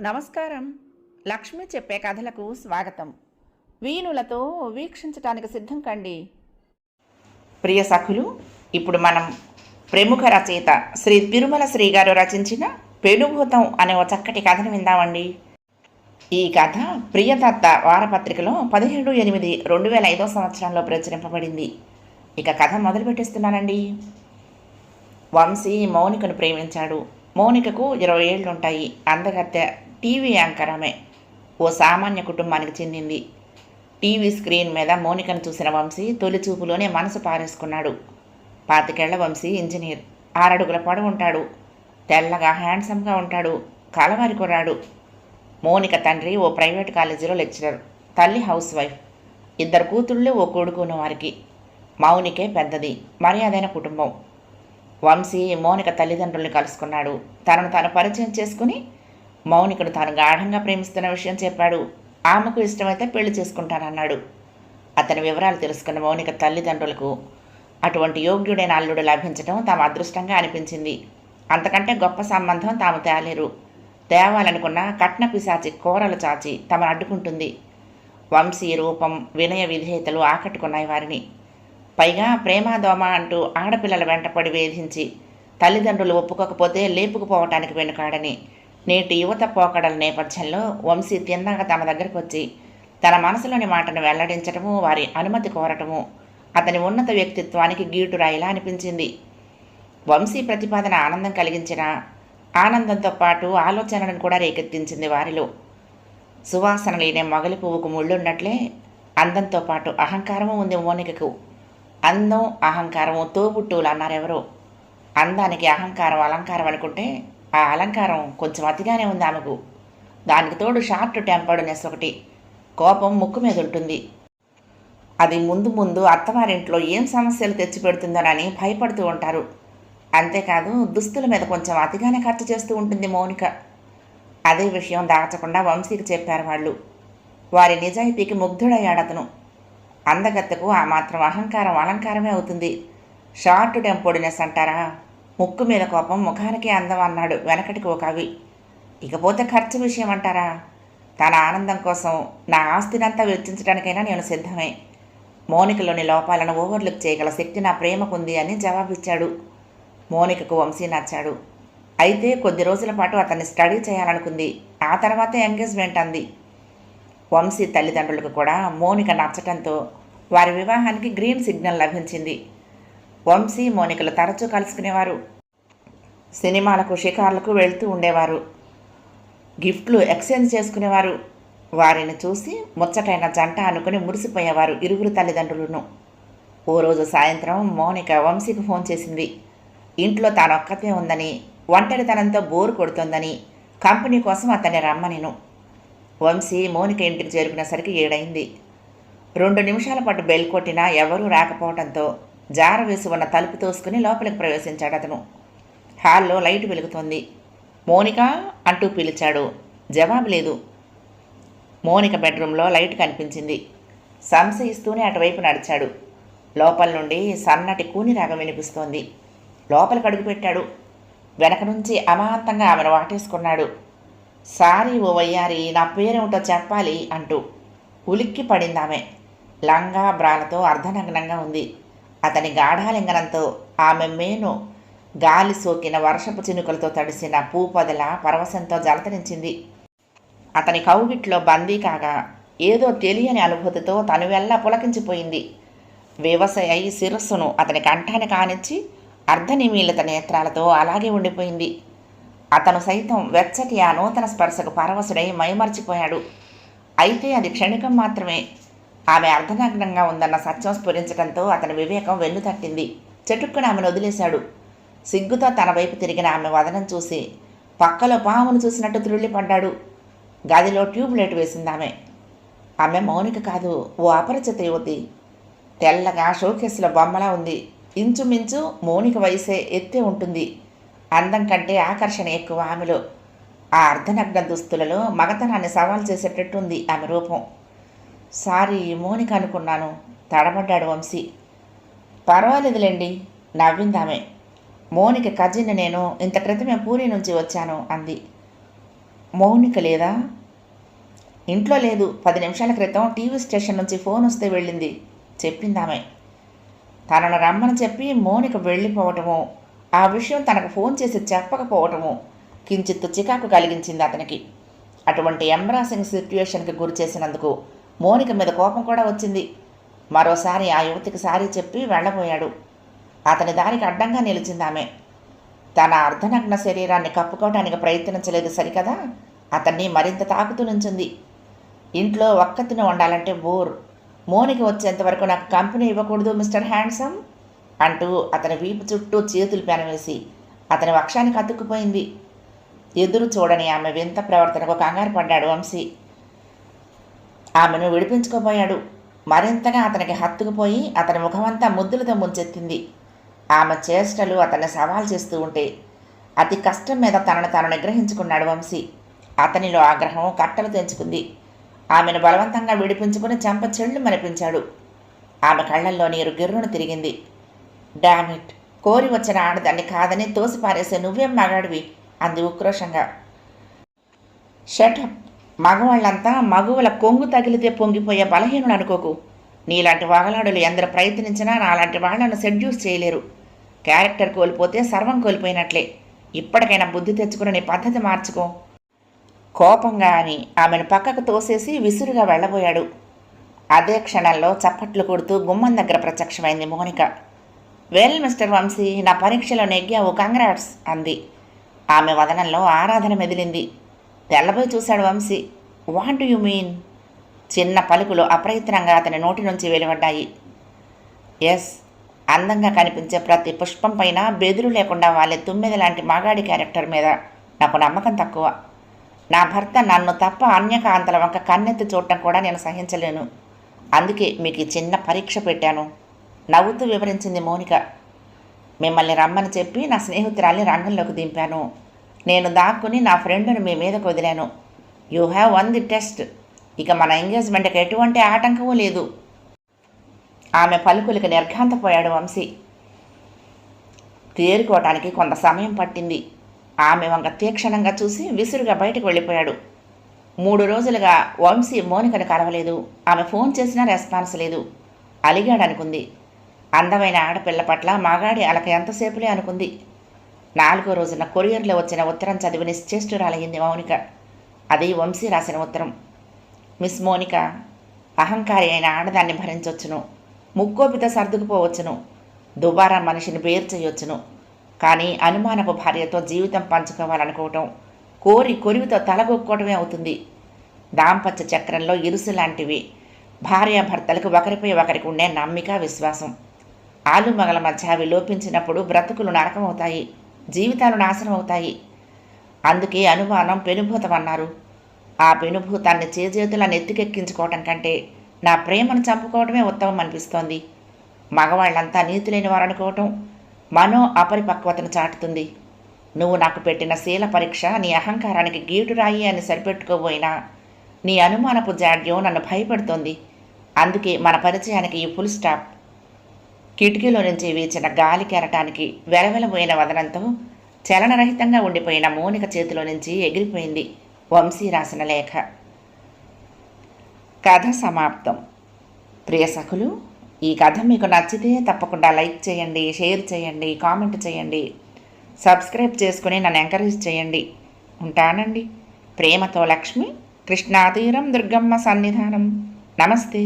నమస్కారం. లక్ష్మి చెప్పే కథలకు స్వాగతం. వీణులతో వీక్షించటానికి సిద్ధం కండి. ప్రియ సఖులు ఇప్పుడు మనం ప్రముఖ రచయిత శ్రీ తిరుమల శ్రీ గారు రచించిన పెనుభూతం అనే ఒక చక్కటి కథను విందామండి. ఈ కథ ప్రియదత్త వారపత్రికలో పదిహేడు ఎనిమిది రెండు వేల ఐదో సంవత్సరంలో ప్రచురింపబడింది. ఇక కథ మొదలు పెట్టేస్తున్నానండి. వంశీ మౌనికను ప్రేమించాడు. మౌనికకు ఇరవై ఏళ్ళుంటాయి అందగత్తె టీవీ యాంకర్ ఆమె ఓ సామాన్య కుటుంబానికి చెందింది. టీవీ స్క్రీన్ మీద మౌనికను చూసిన వంశీ తొలి చూపులోనే మనసు పారేసుకున్నాడు. పాతికేళ్ళ వంశీ ఇంజనీర్. ఆరడుగుల పొడవు ఉంటాడు. తెల్లగా హ్యాండ్సమ్గా ఉంటాడు. కలవారి కొరాడు మౌనిక తండ్రి ఓ ప్రైవేట్ కాలేజీలో లెక్చరర్. తల్లి హౌస్ వైఫ్. ఇద్దరు కూతుళ్ళు ఓ కొడుకున్న వారికి మౌనికే పెద్దది. మర్యాదైన కుటుంబం. వంశీ మౌనిక తల్లిదండ్రుల్ని కలుసుకున్నాడు. తనను తాను పరిచయం చేసుకుని మౌనికను తాను గాఢంగా ప్రేమిస్తున్న విషయం చెప్పాడు. ఆమెకు ఇష్టమైతే పెళ్ళి చేసుకుంటానన్నాడు. అతని వివరాలు తెలుసుకున్న మౌనిక తల్లిదండ్రులకు అటువంటి యోగ్యుడైన అల్లుడు లభించడం తాము అదృష్టంగా అనిపించింది. అంతకంటే గొప్ప సంబంధం తాము తేలేరు. తేవాలనుకున్న కట్న పిశాచి కూరలు చాచి తమను అడ్డుకుంటుంది. వంశీ రూపం వినయ విధేయతలు ఆకట్టుకున్నాయి వారిని. పైగా ప్రేమాదోమ అంటూ ఆడపిల్లల వెంటపడి వేధించి తల్లిదండ్రులు ఒప్పుకోకపోతే లేపుకుపోవటానికి వెనుకాడని నేటి యువత పోకడల నేపథ్యంలో వంశీ తిన్నగా తమ దగ్గరకు వచ్చి తన మనసులోని మాటను వెల్లడించటము వారి అనుమతి కోరటము అతని ఉన్నత వ్యక్తిత్వానికి గీటురాయిలా అనిపించింది. వంశీ ప్రతిపాదన ఆనందం కలిగించిన ఆనందంతో పాటు ఆలోచనలను కూడా రేకెత్తించింది వారిలో. సువాసన లేని మొగలి పువ్వుకు ముళ్ళున్నట్లే అందంతో పాటు అహంకారము ఉంది మోనికకు. అందం అహంకారము తోబుట్టువులు అన్నారెవరో. అందానికి అహంకారం అలంకారం అనుకుంటే ఆ అలంకారం కొంచెం అతిగానే ఉంది ఆమెకు. దానికి తోడు షార్ట్ టెంపర్డ్నెస్ ఒకటి. కోపం ముక్కు మీద ఉంటుంది. అది ముందు ముందు అత్తవారింట్లో ఏం సమస్యలు తెచ్చిపెడుతుందోనని భయపడుతూ ఉంటారు. అంతేకాదు దుస్తుల మీద కొంచెం అతిగానే ఖర్చు చేస్తూ ఉంటుంది మౌనిక. అదే విషయం దాచకుండా వంశీకి చెప్పారు వాళ్ళు. వారి నిజాయితీకి ముగ్ధుడయ్యాడు అతను. అందగత్తకు ఆ మాత్రం అహంకారం అలంకారమే అవుతుంది. షార్ట్ టెంపోడినెస్ అంటారా? ముక్కు మీద కోపం ముఖానికి అందం అన్నాడు వెనకటికి ఒక కవి. ఇకపోతే ఖర్చు విషయం అంటారా? తన ఆనందం కోసం నా ఆస్తినంతా వెచ్చించడానికైనా నేను సిద్ధమే. మోనికలోని లోపాలను ఓవర్లుక్ చేయగల శక్తి నా ప్రేమకుంది అని జవాబిచ్చాడు. మోనికకు వంశీ నచ్చాడు. అయితే కొద్ది రోజుల పాటు అతన్ని స్టడీ చేయాలనుకుంది. ఆ తర్వాతే ఎంగేజ్మెంట్ అంది. వంశీ తల్లిదండ్రులకు కూడా మోనిక నచ్చటంతో వారి వివాహానికి గ్రీన్ సిగ్నల్ లభించింది. వంశీ మోనికలు తరచూ కలుసుకునేవారు. సినిమాలకు షికార్లకు వెళ్తూ ఉండేవారు. గిఫ్ట్లు ఎక్స్చేంజ్ చేసుకునేవారు. వారిని చూసి ముచ్చటైన జంట అనుకుని మురిసిపోయేవారు ఇరుగురు తల్లిదండ్రులను. ఓ రోజు సాయంత్రం మోనిక వంశీకి ఫోన్ చేసింది. ఇంట్లో తానొక్కతే ఉందని ఒంటరితనంతో బోరు కొడుతోందని కంపెనీ కోసం అతన్ని రమ్మనిను. వంశీ మోనిక ఇంటికి చేరుకునేసరికి ఏడైంది. రెండు నిమిషాల పాటు బెల్ కొట్టినా ఎవరూ రాకపోవడంతో జార వేసి ఉన్న తలుపు తోసుకుని లోపలికి ప్రవేశించాడు అతను. హాల్లో లైట్ వెలుగుతోంది. మోనిక అంటూ పిలిచాడు. జవాబు లేదు. మోనిక బెడ్రూమ్లో లైట్ కనిపించింది. సంశయిస్తూనే అటువైపు నడిచాడు. లోపల నుండి సన్నటి కూని రాగం వినిపిస్తోంది. లోపలికి అడుగుపెట్టాడు వెనక నుంచి అమాంతంగా ఆమెను వాటేసుకున్నాడు. సారీ ఓ వయ్యారి నా పేరేమిటో చెప్పాలి అంటూ ఉలిక్కి పడింది ఆమె. లంగా బ్రాలతో అర్ధనగ్నంగా ఉంది. అతని గాఢాలింగనంతో ఆమె మేను గాలి సోకిన వర్షపు చినుకలతో తడిసిన పూపొదల పరవశంతో జలతరించింది. అతని కౌగిట్లో బందీ కాగా ఏదో తెలియని అనుభూతితో తను వెళ్ళ పులకించిపోయింది. వ్యవసాయ అయి శిరస్సును అతని కంఠాన్ని కానిచ్చి అర్ధనిమీలిత నేత్రాలతో అలాగే ఉండిపోయింది. అతను సైతం వెచ్చటి ఆ నూతన స్పర్శకు పరవశుడై మైమర్చిపోయాడు. అయితే అది క్షణికం మాత్రమే. ఆమె అర్ధనగ్నంగా ఉందన్న సత్యం స్ఫురించడంతో అతని వివేకం వెన్ను తట్టింది. చెటుక్కున ఆమెను వదిలేశాడు. సిగ్గుతో తన వైపు తిరిగిన ఆమె వదనం చూసి పక్కలో పామును చూసినట్టు త్రుళ్ళిపడ్డాడు. గదిలో ట్యూబ్ లైట్ వేసింది ఆమె. ఆమె మౌనిక కాదు ఓ అపరిచిత యువతి. తెల్లగా షోకేసులో బొమ్మలా ఉంది. ఇంచుమించు మౌనిక వయసే ఎత్తే ఉంటుంది. అందం కంటే ఆకర్షణ ఎక్కువ ఆమెలో. ఆ అర్ధనగ్న దుస్తులలో మగతనాన్ని సవాల్ చేసేటట్టుంది ఆమె రూపం. సారీ మోనిక అనుకున్నాను. తడబడ్డాడు వంశీ. పర్వాలేదులేండి నవ్విందామే. మోనిక కజిన్ నేను ఇంత క్రితమే పూరి నుంచి వచ్చాను అంది. మౌనిక లేదా? ఇంట్లో లేదు పది నిమిషాల క్రితం టీవీ స్టేషన్ నుంచి ఫోన్ వస్తే వెళ్ళింది చెప్పిందామె. తనను రమ్మని చెప్పి మౌనిక వెళ్ళిపోవటము ఆ విషయం తనకు ఫోన్ చేసి చెప్పకపోవటము కించిత్తు చికాకు కలిగించింది అతనికి. అటువంటి ఎంబ్రాసింగ్ సిట్యుయేషన్కి గురి చేసినందుకు మోనిక మీద కోపం కూడా వచ్చింది. మరోసారి ఆ యువతికి సారీ చెప్పి వెళ్ళబోయాడు. అతని దారికి అడ్డంగా నిలిచింది ఆమె తన అర్ధనగ్న శరీరాన్ని కప్పుకోవడానికి ప్రయత్నించలేదు సరికదా? అతన్ని మరింత తాకుతూ నుంచింది. ఇంట్లో ఒక్కతిని ఉండాలంటే బోర్. మోనికి వచ్చేంతవరకు నాకు కంపెనీ ఇవ్వకూడదు మిస్టర్ హ్యాండ్సమ్? అంటూ అతని వీపు చుట్టూ చేతులు పెనవేసి అతని వక్షానికి అతుక్కుపోయింది. ఎదురు చూడని ఆమె వింత ప్రవర్తనకు కంగారు పడ్డాడు వంశీ. ఆమెను విడిపించుకోబోయాడు. మరింతగా అతనికి హత్తుకుపోయి అతని ముఖమంతా ముద్దులతో ముంచెత్తింది. ఆమె చేష్టలు అతన్ని సవాల్ చేస్తూ ఉంటే అతి కష్టం మీద తనను తాను నిగ్రహించుకున్నాడు వంశీ. అతనిలో ఆగ్రహం కట్టలు తెంచుకుంది. ఆమెను బలవంతంగా విడిపించుకుని చెంప చెళ్ళు మనిపించాడు ఆమె కళ్ళల్లో నీరు గిర్రును తిరిగింది. డామిట్ కోరి వచ్చిన ఆడదాన్ని కాదని తోసిపారేసే నువ్వేం మగాడివి? అంది ఉక్రోషంగా. షటప్ మగవాళ్ళంతా మగువల కొంగు తగిలితే పొంగిపోయే బలహీనులు అనుకోకు. నీలాంటి వాగలాడులు ఎందరు ప్రయత్నించినా నాలాంటి వాళ్ళను సెడ్యూస్ చేయలేరు. క్యారెక్టర్ కోల్పోతే సర్వం కోల్పోయినట్లే. ఇప్పటికైనా బుద్ధి తెచ్చుకుని నీ పద్ధతి మార్చుకో. కోపంగా అని ఆమెను పక్కకు తోసేసి విసురుగా వెళ్ళబోయాడు. అదే క్షణంలో చప్పట్లు కొడుతూ గుమ్మం దగ్గర ప్రత్యక్షమైంది మోనిక. వెల్ మిస్టర్ వంశీ నా పరీక్షలో నెగ్గావు. కంగ్రాట్స్ అంది. ఆమె వదనంలో ఆరాధన మెదిలింది. తెల్లబోయి చూశాడు Vamshi. What do you mean? చిన్న పలుకులు అప్రయత్నంగా అతని నోటి నుంచి వెలువడ్డాయి. ఎస్ అందంగా కనిపించే ప్రతి పుష్పం పైన బెదురు లేకుండా వాళ్ళే తుమ్మెద లాంటి మగాడి క్యారెక్టర్ మీద. నాకు నమ్మకం తక్కువ. నా భర్త నన్ను తప్ప అన్యకాంతల వంక కన్నెత్తి చూడటం కూడా నేను సహించలేను. అందుకే మీకు ఈ చిన్న పరీక్ష పెట్టాను. నవ్వుతూ వివరించింది మోనిక. మిమ్మల్ని రమ్మని చెప్పి నా స్నేహితురాల్ని రంగంలోకి దింపాను. నేను దాక్కుని నా ఫ్రెండ్ను మీ మీదకు వదిలాను. You have won the test. ఇక మన ఎంగేజ్మెంట్కి ఎటువంటి ఆటంకము లేదు. ఆమె పలుకులకి నిర్ఘాంతపోయాడు వంశీ. తేరుకోవటానికి కొంత సమయం పట్టింది. ఆమె వంక తీక్షణంగా చూసి విసురుగా బయటకు వెళ్ళిపోయాడు. మూడు రోజులుగా వంశీ మోనికను కలవలేదు. ఆమె ఫోన్ చేసినా రెస్పాన్స్ లేదు. అలిగాడనుకుంది. అందమైన ఆడపిల్ల పట్ల మగాడి అలక ఎంతసేపులే అనుకుంది. నాలుగో రోజున కొరియర్లో వచ్చిన ఉత్తరం చదివి నిశ్చేష్టురాలయ్యింది మౌనిక. అది వంశీ రాసిన ఉత్తరం. మిస్ మోనిక అహంకారి అయిన ఆడదాన్ని భరించవచ్చును ముక్కోపిత సర్దుకుపోవచ్చును. దుబారా మనిషిని బేరు చేయొచ్చును కానీ అనుమానపు భార్యతో జీవితం పంచుకోవాలనుకోవటం కోరి కొరివితో తలగొక్కోవటమే అవుతుంది. దాంపత్య చక్రంలో ఇరుసు లాంటివి భార్యాభర్తలకు ఒకరిపై ఒకరికి ఉండే నమ్మిక విశ్వాసం. ఆలుమగల మధ్య అవి లోపించినప్పుడు బ్రతుకులు నరకమవుతాయి. జీవితాలు నాశనం అవుతాయి. అందుకే అనుమానం పెనుభూతం అన్నారు. ఆ పెనుభూతాన్ని చేజేతుల నెత్తికెక్కించుకోవటం కంటే నా ప్రేమను చంపుకోవటమే ఉత్తమం అనిపిస్తోంది. మగవాళ్ళంతా నీతి లేని అనుకోవటం మనో అపరిపక్వతను చాటుతుంది. నువ్వు నాకు పెట్టిన శీల పరీక్ష నీ అహంకారానికి గీటురాయి అని సరిపెట్టుకోబోయినా నీ అనుమానపు జాడ్యం నన్ను భయపెడుతోంది. అందుకే మన పరిచయానికి ఈ ఫుల్ స్టాప్. కిటికీలో నుంచి వీచిన గాలి కెరటానికి వెలవెలబోయిన వదనంతో చలనరహితంగా ఉండిపోయిన మౌనిక చేతిలో నుంచి ఎగిరిపోయింది వంశీ రాసిన లేఖ. కథ సమాప్తం. ప్రియ సఖులు ఈ కథ మీకు నచ్చితే తప్పకుండా లైక్ చేయండి షేర్ చేయండి కామెంట్ చేయండి. సబ్స్క్రైబ్ చేసుకుని నన్ను ఎంకరేజ్ చేయండి. ఉంటానండి. ప్రేమతో లక్ష్మి కృష్ణాతీరం దుర్గమ్మ సన్నిధానం. నమస్తే.